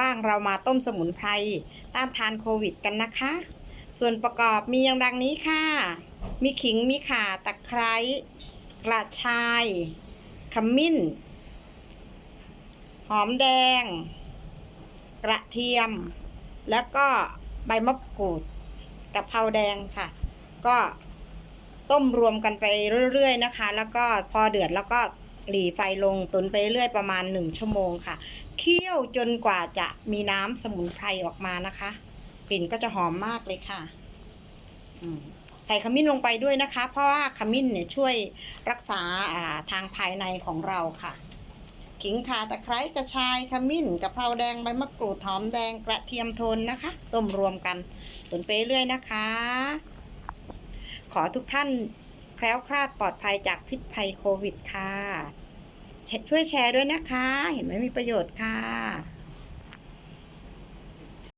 ว่างๆเรามาต้มสมุนไพรต้านทานโควิดกันนะคะ ส่วนประกอบมีอย่างดังนี้ค่ะ มีขิงมีข่าตะไคร้กระชายขมิ้น หอมแดง กระเทียม แล้วก็ใบมะกรูดกะเพราแดงค่ะ ก็ต้มรวมกันไปเรื่อยๆนะคะ แล้วก็พอเดือดแล้วก็ หลีไฟลงตุนไปเรื่อยประมาณ 1 ชั่วโมงค่ะ เคี่ยวจนกว่าจะมีน้ำสมุนไพรออกมานะคะ กลิ่นก็จะหอมมากเลยค่ะใส่ขมิ้นลงไปด้วยนะคะ เพราะว่าขมิ้นเนี่ยช่วยรักษาาทางภายในของเราค่ะขิงข่าตะไคร้กระชายขมิ้นกะเพราแดงใบมะกรูดหอมแดงกระเทียมโทนนะคะ ต้มรวมกันตุนไปเรื่อยนะคะ ขอทุกท่านแคล้วคลาดปลอดภัยจากพิษภัยโควิดค่ะ ช่วยแชร์ด้วยนะคะ เห็นไหมมีประโยชน์ค่ะ